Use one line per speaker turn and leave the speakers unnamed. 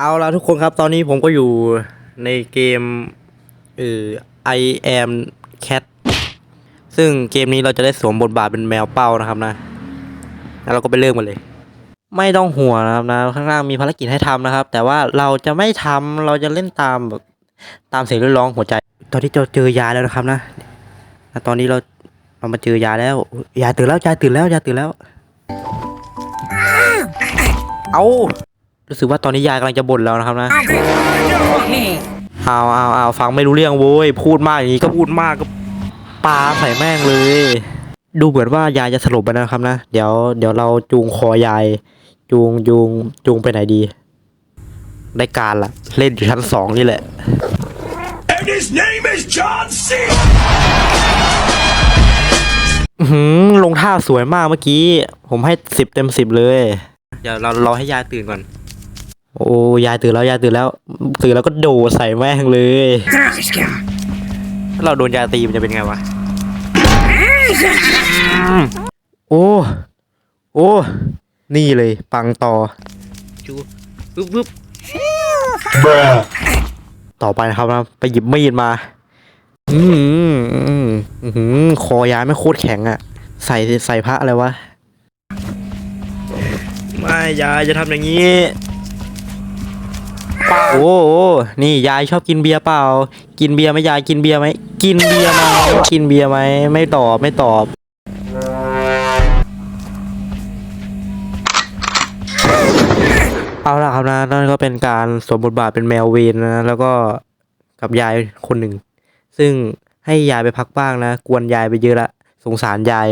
เอาละทุกคนครับตอนนี้ผมก็อยู่ในเกมเออ I am cat ซึ่งเกมนี้เราจะได้สวมบทบาทเป็นแมวเป้านะครับนะ แล้วเราก็ไปเริ่มกันเลย ไม่ต้องห่วงนะครับนะข้างล่างมีภารกิจให้ทำนะครับ แต่ว่าเราจะไม่ทำเราจะเล่นตามแบบตามเสียงเรียกร้องหัวใจ ตอนที่เราเจอยาแล้วนะครับนะตอนนี้เราเรามาเจอยาแล้วยาตื่นแล้วยาตื่นแล้วยาตื่นแล้ว เอา รู้สึกว่าตอนนี้ยายกำลังจะบ่นแล้วนะครับนะเอาเอาเอาฟังไม่รู้เรื่องโว้ยพูดมากอย่างนี้ก็พูดมากก็ปาใส่แม่งเลย ดูเหมือนว่ายายจะสลบไปนะครับนะเดี๋ยวเดี๋ยวเราจูงคอยาย จูงจูงจูงไปไหนดีได้การละเล่นอยู่ชั้นสองนี่แหละ
And his name is John C.
อื้อหือลงท่าสวยมากเมื่อกี้ ผมให้สิบเต็มสิบเลย เดี๋ยวเรารอให้ยายตื่นก่อน โอ้ยายตื่นแล้วยายตื่นแล้ว ตื่นแล้วก็โดดใส่แม่งเลย ถ้าเราโดนยาตีมันจะเป็นไงวะ โอ้ โอ้ นี่เลย ปังต่อ จูปึ๊บปึ๊บ
Bruh.
ต่อไปนะครับนะไปหยิบมีดมา อืมอืมอืมคอยายไม่โคตรแข็งอะ่ะ ใส่ใส่พระอะไรวะ ไม่ยายจะทำอย่างนี้ โอ้โหนี่ยายชอบกินเบียร์เปล่า กินเบียร์ไหมยายกินเบียร์ไหมกินเบียร์ไหมกินเบียร์ไหมไม่ตอบไม่ตอบ เอาละครับนะนั่นก็เป็นการสวมบทบาทเป็นแมวเวนนะแล้วก็กับยายคนหนึ่ง ซึ่งให้ยายไปพักบ้างนะ กวนยายไปเยอะละสงสารยาย